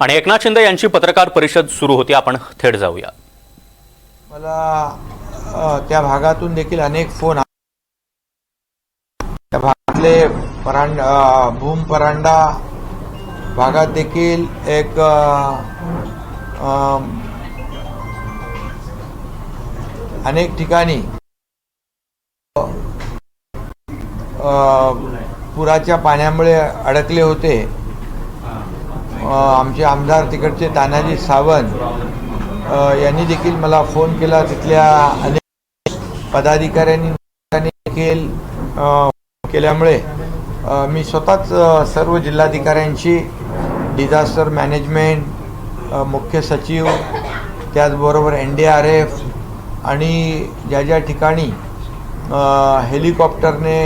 आणि एकनाथ शिंदे यांची पत्रकार परिषद सुरू होती. आपण थेट जाऊया. मला त्या भागातून देखील अनेक फोन त्या भागातले परांड भूम परांडा भागात देखील एक अनेक ठिकाणी पुराच्या पाण्यामुळे अडकले होते. आमचे आमदार तिकडचे तानाजी सावंत यांनी देखील मला फोन केला. तिथल्या अनेक पदाधिकाऱ्यांनी देखील केल्यामुळे मी स्वतःच सर्व जिल्हाधिकाऱ्यांशी डिझास्टर मॅनेजमेंट मुख्य सचिव त्याचबरोबर एन डी आर एफ आणि ज्या ज्या ठिकाणी हेलिकॉप्टरने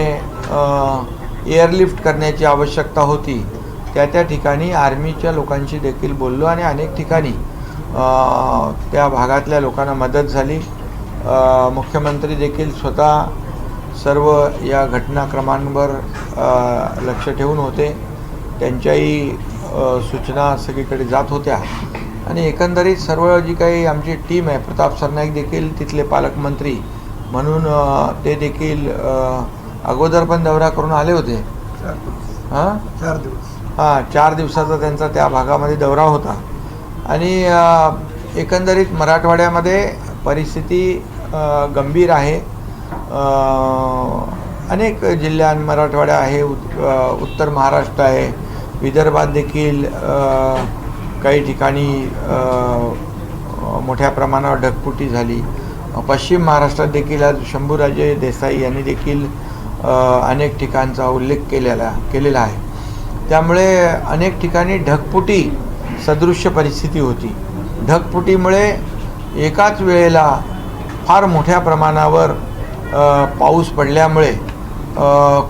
एअरलिफ्ट करण्याची आवश्यकता होती त्या त्या ठिकाणी आर्मीच्या लोकांशी देखील बोललो आणि अनेक ठिकाणी त्या भागातल्या लोकांना मदत झाली. मुख्यमंत्री देखील स्वतः सर्व या घटनाक्रमांवर लक्ष ठेवून होते. त्यांच्याही सूचना सगळीकडे जात होत्या. आणि एकंदरीत सर्व जी काही आमची टीम आहे प्रताप सरनाईक देखील तिथले पालकमंत्री म्हणून ते देखील अगोदर पण दौरा करून आले होते. हां? चार दिवस. हां चार दिवसाचा त्यांचा त्या भागामध्ये दौरा होता. आणि एकंदरीत मराठवाड्यामध्ये परिस्थिती गंभीर आहे. अनेक जिल्ह्यां मराठवाडा आहे उत् उत्तर महाराष्ट्र आहे विदर्भात देखील काही ठिकाणी मोठ्या प्रमाणावर ढगफुटी झाली. पश्चिम महाराष्ट्रात देखील आज शंभूराजे देसाई यांनी देखील अनेक ठिकाणचा उल्लेख केलेला केलेला आहे. त्यामुळे अनेक ठिकाणी ढगपुटी सदृश्य परिस्थिती होती. ढगपुटीमुळे एकाच वेळेला फार मोठ्या प्रमाणावर पाऊस पडल्यामुळे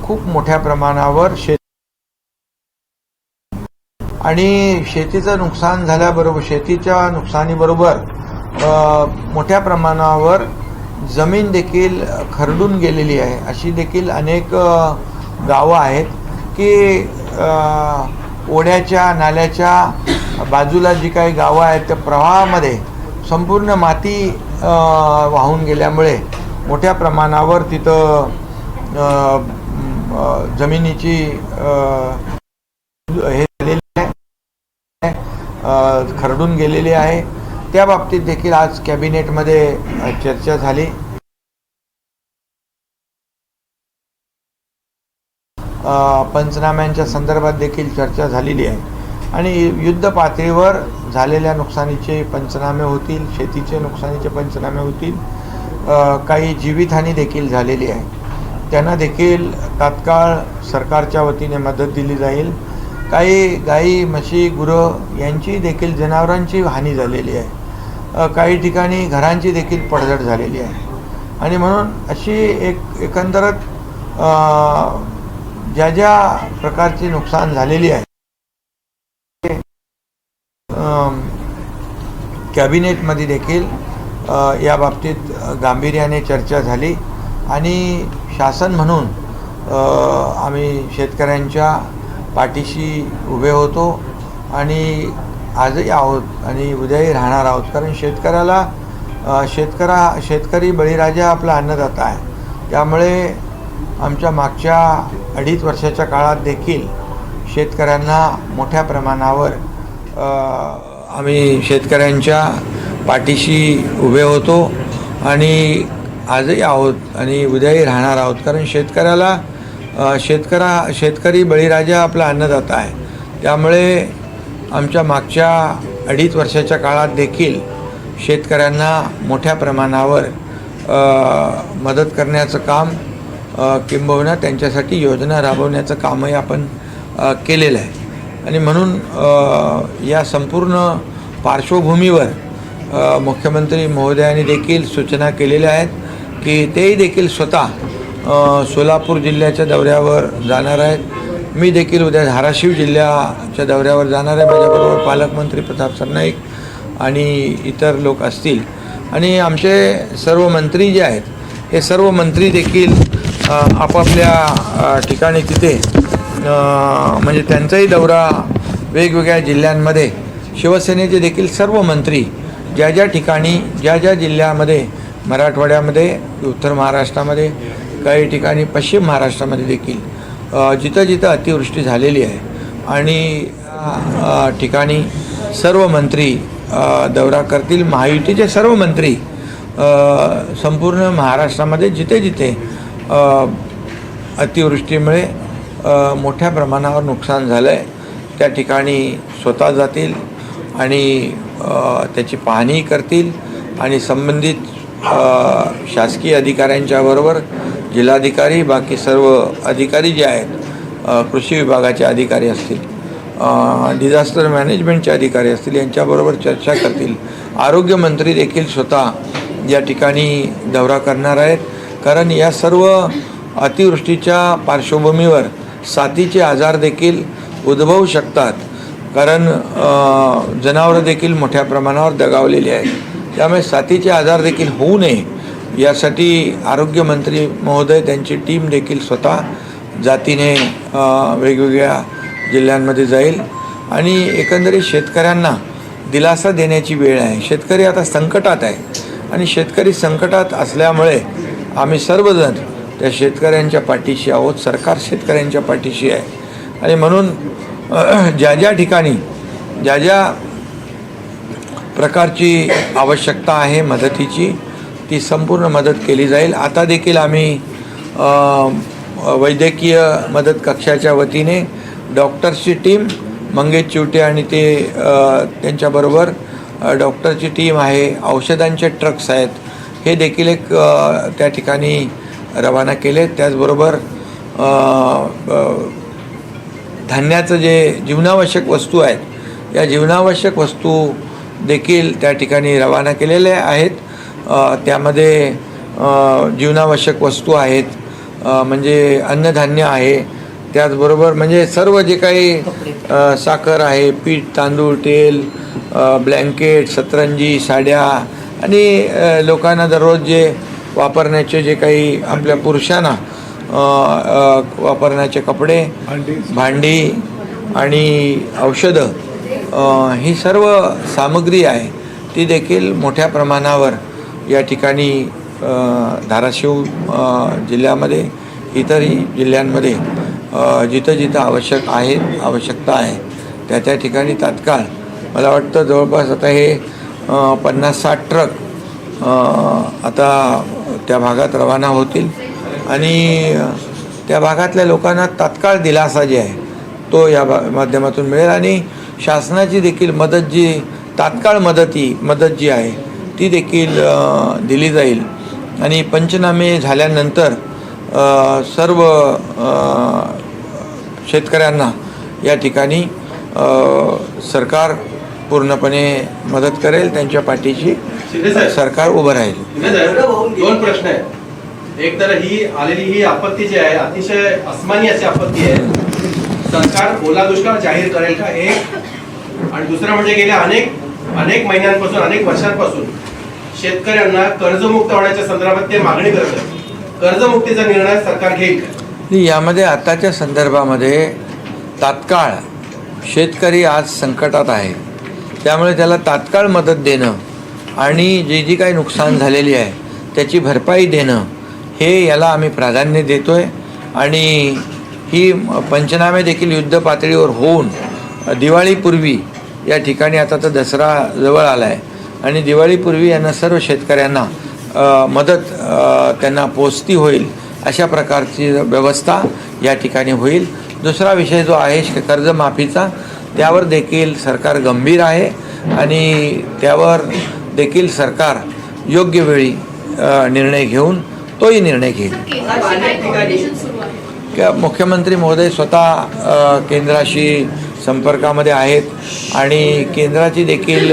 खूप मोठ्या प्रमाणावर शेत आणि शेतीचं नुकसान झाल्याबरोबर शेतीच्या नुकसानीबरोबर मोठ्या प्रमाणावर जमीन देखील खरडून गेलेली आहे. अशी देखील अनेक गावं आहेत की ओढ्याच्या नाल्याच्या बाजूला जी काही गावं आहेत त्या प्रवाहामध्ये संपूर्ण माती वाहून गेल्यामुळे मोठ्या प्रमाणावर तिथं जमिनीची हे झालेली आहे खरडून गेलेली आहे. त्या बाबतीत देखील आज कॅबिनेटमध्ये चर्चा झाली. पंचनाम्यांच्या संदर्भात देखील चर्चा झालेली आहे. आणि युद्ध पातळीवर झालेल्या नुकसानीचे पंचनामे होतील शेतीचे नुकसानीचे पंचनामे होतील काही जीवितहानी देखील झालेली आहे. त्यांना देखील तात्काळ सरकारच्या वतीने मदत दिली जाईल. काही गाई म्हशी गुरं यांची देखील जनावरांची हानी झालेली आहे. काही ठिकाणी घरांची देखील पडझड झालेली आहे. आणि म्हणून अशी एक एकंदरच ज्या ज्या प्रकारची नुकसान झालेली आहे कॅबिनेटमध्ये देखील या बाबतीत गांभीर्याने चर्चा झाली आणि शासन म्हणून आम्ही शेतकऱ्यांच्या पाठीशी उभे होतो आणि आजही आहोत आणि उद्याही राहणार आहोत. कारण शेतकऱ्याला शेतकरा शेतकरी बळीराजा आपला अन्नदाता आहे. त्यामुळे आमच्या मागच्या अडीच वर्षाच्या काळात देखील शेतकऱ्यांना मोठ्या प्रमाणावर आम्ही शेतकऱ्यांच्या पाठीशी उभे होतो आणि आजही आहोत आणि उद्याही राहणार आहोत. कारण शेतकऱ्याला शेतकरा शेतकरी बळीराजा आपला अन्नदाता आहे. त्यामुळे आमच्या मागच्या अडीच वर्षाच्या काळात देखील शेतकऱ्यांना मोठ्या प्रमाणावर मदत करण्याचं काम किंबहुना त्यांच्यासाठी योजना राबवण्याचं कामही आपण केलेलं आहे. आणि म्हणून या संपूर्ण पार्श्वभूमीवर मुख्यमंत्री महोदयांनी देखील सूचना केलेल्या आहेत की तेही देखील स्वतः सोलापूर जिल्ह्याच्या दौऱ्यावर जाणार आहेत. मी देखील उद्या धाराशिव जिल्ह्याच्या दौऱ्यावर जाणार आहे. माझ्याबरोबर पालकमंत्री प्रताप सरनाईक आणि इतर लोक असतील. आणि आमचे सर्व मंत्री जे आहेत हे सर्व मंत्री देखील आपापल्या ठिकाणी तिथे म्हणजे त्यांचाही दौरा वेगवेगळ्या जिल्ह्यांमध्ये. शिवसेनेचे देखील सर्व मंत्री ज्या ज्या ठिकाणी ज्या ज्या जिल्ह्यामध्ये मराठवाड्यामध्ये उत्तर महाराष्ट्रामध्ये काही ठिकाणी पश्चिम महाराष्ट्रामध्ये देखील जिथं जिथं अतिवृष्टी झालेली आहे. आणि ठिकाणी सर्व मंत्री दौरा करतील. महायुतीचे सर्व मंत्री संपूर्ण महाराष्ट्रामध्ये जिथे जिथे अतिवृष्टीमुळे मोठ्या प्रमाणावर नुकसान झालं आहे त्या ठिकाणी स्वतः जातील आणि त्याची पाहणी करतील आणि संबंधित शासकीय अधिकाऱ्यांच्याबरोबर जिल्हाधिकारी बाकी सर्व अधिकारी जे आहेत कृषी विभागाचे अधिकारी असतील डिझास्टर मॅनेजमेंटचे अधिकारी असतील यांच्याबरोबर चर्चा करतील. आरोग्यमंत्री देखील स्वतः या ठिकाणी दौरा करणार आहेत. कारण या सर्व अतिवृष्टीच्या पार्श्वभूमीवर साथीचे आजार देखील उद्भवू शकतात. कारण जनावरं देखील मोठ्या प्रमाणावर दगावलेली आहेत. त्यामुळे साथीचे आजार देखील होऊ नये. यासाठी आरोग्यमंत्री महोदय त्यांची टीम देखील स्वतः जातीने वेगवेगळ्या जिल्ह्यांमध्ये जाईल. आणि एकंदरीत शेतकऱ्यांना दिलासा देण्याची वेळ आहे. शेतकरी आता संकटात आहे. आणि शेतकरी संकटात असल्यामुळे आम्ही सर्वजण त्या शेतकऱ्यांच्या पाठीशी आहोत सरकार शेतकऱ्यांच्या पाठीशी आहे. आणि म्हणून ज्या ज्या ठिकाणी ज्या ज्या प्रकारची आवश्यकता आहे मदतीची ती संपूर्ण मदत केली जाईल. आता देखील आम्ही वैद्यकीय मदत कक्षाच्या वतीने डॉक्टर्सची टीम मंगेश चिवटे आणि ते त्यांच्याबरोबर डॉक्टरची टीम आहे. औषधांचे ट्रक्स आहेत. हे देखील एक त्या ठिकाणी रवाना केले. त्याचबरोबर धान्याचं जे जीवनावश्यक वस्तू आहेत या जीवनावश्यक वस्तू देखील त्या ठिकाणी रवाना केलेल्या आहेत. त्यामध्ये जीवनावश्यक वस्तू आहेत म्हणजे अन्नधान्य आहे. त्याचबरोबर म्हणजे सर्व जे काही साखर आहे पीठ तांदूळ तेल ब्लँकेट सतरंजी साड्या आणि लोकांना दररोज जे वापरण्याचे जे काही आपल्या पुरुषांना वापरण्याचे कपडे भांडी. आणि औषधं ही सर्व सामग्री आहे ती देखील मोठ्या प्रमाणावर या ठिकाणी धाराशिव जिल्ह्यामध्ये इतरही जिल्ह्यांमध्ये जिथं जिथं आवश्यक आहे आवश्यकता आहे त्या त्या ठिकाणी तात्काळ. मला वाटतं जवळपास आता हे पन्नास साठ ट्रक आता त्या भागात रवाना होतील. आणि त्या भागातल्या लोकांना तात्काळ दिलासा जे आहे तो या भा माध्यमातून मिळेल. आणि शासनाची देखील मदत जी तात्काळ मदती मदत जी आहे ती देखील दिली जाईल. आणि पंचनामे झाल्यानंतर सर्व शेतकऱ्यांना या ठिकाणी सरकार पूर्णपणे मदत करेल त्यांच्या पाठीशी. सरकार उभं राहील. दोन प्रश्न आहेत. एक तर ही आलेली ही आपत्ती जी आहे अतिशय अस्मानी अशी आपत्ती आहे. सरकार ओला दुष्काळ जाहीर करेल का? एक. आणि दुसरं म्हणजे गेल्या अनेक अनेक महिन्यांपासून अनेक वर्षांपासून शेतकऱ्यांना कर्जमुक्त होण्याच्या संदर्भात ते मागणी करतात कर्जमुक्तीचा निर्णय सरकार घेईल यामध्ये आताच्या संदर्भामध्ये तात्काळ शेतकरी आज संकटात आहे. त्यामुळे त्याला तात्काळ मदत देणं आणि जी जी काही नुकसान झालेली आहे त्याची भरपाई देणं हे याला आम्ही प्राधान्य देतो आहे आणि ही पंचनामे देखील युद्ध पातळीवर होऊन दिवाळीपूर्वी या ठिकाणी आता तर दसरा जवळ आला आहे आणि दिवाळीपूर्वी यांना सर्व शेतकऱ्यांना मदत त्यांना पोचती होईल अशा प्रकारची व्यवस्था या ठिकाणी होईल. दुसरा विषय जो आहे श- कर्जमाफीचा त्यावर देखील सरकार गंभीर आहे आणि त्यावर देखील सरकार योग्य वेळी निर्णय घेऊन तोही निर्णय घेईल. मुख्यमंत्री महोदय स्वतः केंद्राशी संपर्कामध्ये आहेत आणि केंद्राची देखील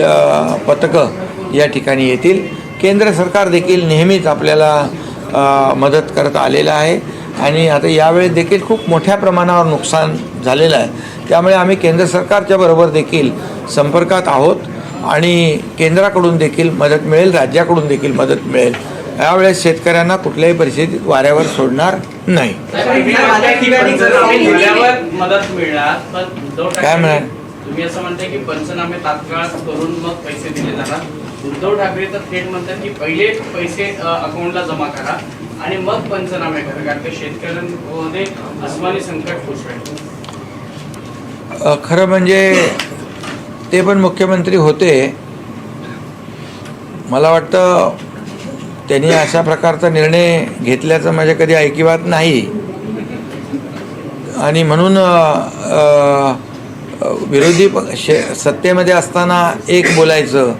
पथकं या ठिकाणी येतील. केंद्र सरकार देखील नेहमीच आपल्याला मदत करत आलेलं आहे. आणि आता यावेळी देखील खूप मोठ्या प्रमाणावर नुकसान झालेलं आहे. त्यामुळे आम्ही केंद्र सरकारच्या बरोबर देखील संपर्कात आहोत आणि केंद्राकडून देखील मदत मिळेल राज्याकडून देखील मदत मिळेल. यावेळेस शेतकऱ्यांना कुठल्याही परिस्थितीत वाऱ्यावर सोडणार नाही. काय म्हणाल? तुम्ही असं म्हणताय की पंचनामे तात्काळ करून मग पैसे दिले जाणार उद्धव ठाकरे तर थेट म्हणतात की पहिले पैसे अकाउंटला जमा करा. आणि मग पंचनामे करा कारण की शेतकऱ्यांमध्ये अस्मानी संकट कोसळेल. खरं म्हणजे ते पण मुख्यमंत्री होते. मला वाटतं त्यांनी अशा प्रकारचा निर्णय घेतल्याचं माझ्या कधी ऐकिवात नाही. आणि म्हणून विरोधी पक्ष सत्तेमध्ये असताना एक बोलायचं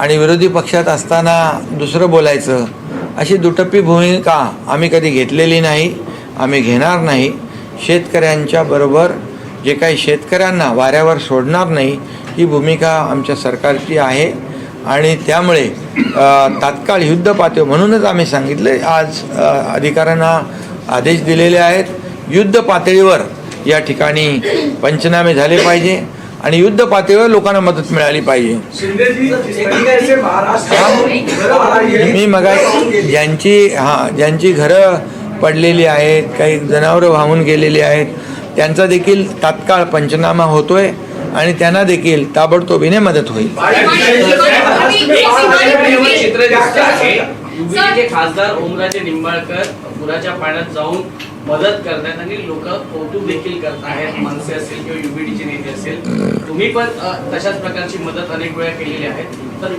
आणि विरोधी पक्षात असताना दुसरं बोलायचं. अशी दुटप्पी भूमिका आम्ही कधी घेतलेली नाही आम्ही घेणार नाही. शेतकऱ्यांच्या बरोबर जे काही शेतकऱ्यांना वाऱ्यावर सोडणार नाही ही भूमिका आमच्या सरकारची आहे. आणि त्यामुळे तात्काळ युद्ध पातळी म्हणूनच आम्ही सांगितले आज अधिकाऱ्यांना आदेश दिलेले आहेत. युद्ध पातळीवर या ठिकाणी पंचनामे झाले पाहिजे. आणि युद्ध पातळीवर लोकांना मदत मिळाली पाहिजे. मी मगा ज्यांची हां ज्यांची घरं पडलेली आहेत काही जनावरं वाहून गेलेली आहेत त्यांचा देखील तात्काळ पंचनामा होतोय आणि त्यांना देखील ताबडतोबीने मदत होईल. खासदार ओमराजे निंबाळकर पुराच्या पाण्यात जाऊन मदत करतायत आणि लोक कौतुक देखील करत आहेत मनसे असेल किंवा युबीडीचे नेते असेल तुम्ही पण तशाच प्रकारची मदत अनेक वेळा केलेली आहे. तर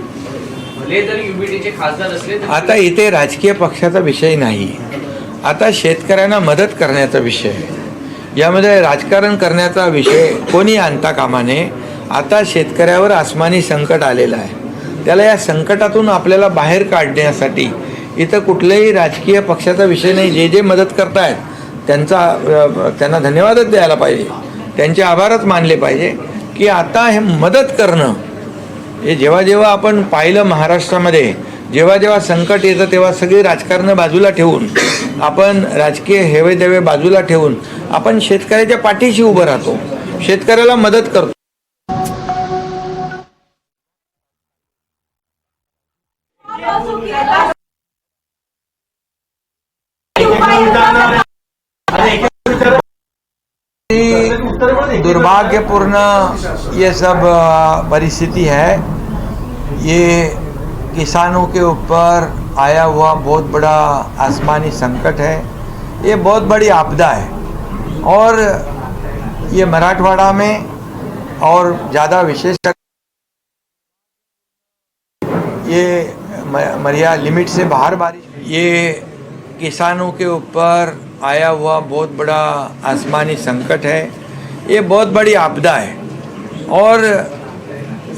भले जर युबीडीचे खासदार असले आता इथे राजकीय पक्षाचा विषय नाही. आता शेतकऱ्यांना मदत करण्याचा विषय यामध्ये राजकारण करण्याचा विषय कोणी आणता कामाने? आता शेतकऱ्यावर आसमानी संकट आलेलं आहे. त्याला या संकटातून आपल्याला बाहेर काढण्यासाठी इथं कुठल्याही राजकीय पक्षाचा विषय नाही. जे जे मदत करतायत त्यांचा त्यांना धन्यवादच द्यायला पाहिजे. त्यांचे आभारच मानले पाहिजे की आता हे मदत करणं हे जेव्हा जेव्हा आपण पाहिलं महाराष्ट्रामध्ये जेव्हा जेव्हा संकट येतं तेव्हा सगळी राजकारणं बाजूला ठेवून आपण राजकीय हेवे देवे बाजूला ठेवून आपण शेतकऱ्याच्या पाठीशी उभं राहतो. शेतकऱ्याला मदत करतो. दुर्भाग्यपूर्ण ये सब परिस्थिति है। ये किसानों के ऊपर आया हुआ बहुत बड़ा आसमानी संकट है। ये बहुत बड़ी आपदा है। और ये मराठवाड़ा में और ज़्यादा विशेष ये मरिया लिमिट से बाहर बारिश, ये किसानों के ऊपर आया हुआ बहुत बड़ा आसमानी संकट है। ये बहुत बड़ी आपदा है। और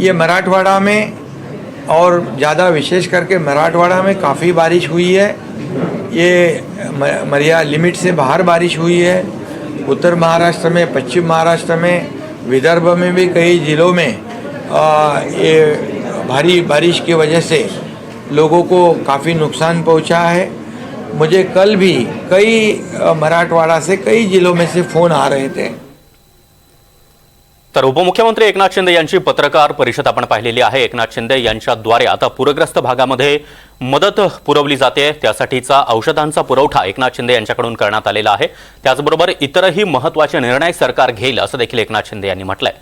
ये मराठवाड़ा में और ज़्यादा विशेष करके मराठवाड़ा में काफ़ी बारिश हुई है। ये मरिया लिमिट से बाहर बारिश हुई है। उत्तर महाराष्ट्र में पश्चिम महाराष्ट्र में विदर्भ में भी कई ज़िलों में आ, ये भारी बारिश की वजह से लोगों को काफ़ी नुकसान पहुँचा है। मुझे कल भी कई मराठवाड़ा से कई ज़िलों में से फ़ोन आ रहे थे। तर उपमुख्यमंत्री एकनाथ शिंदे यांची पत्रकार परिषद आपण पाहिलेली आहे. एकनाथ शिंदे यांच्याद्वारे आता पूरग्रस्त भागामध्ये मदत पुरवली जाते. त्यासाठीचा औषधांचा पुरवठा एकनाथ शिंदे यांच्याकडून करण्यात आलेला आहे. त्याचबरोबर इतरही महत्त्वाचे निर्णय सरकार घेईल असं देखील एकनाथ शिंदे यांनी म्हटलंय.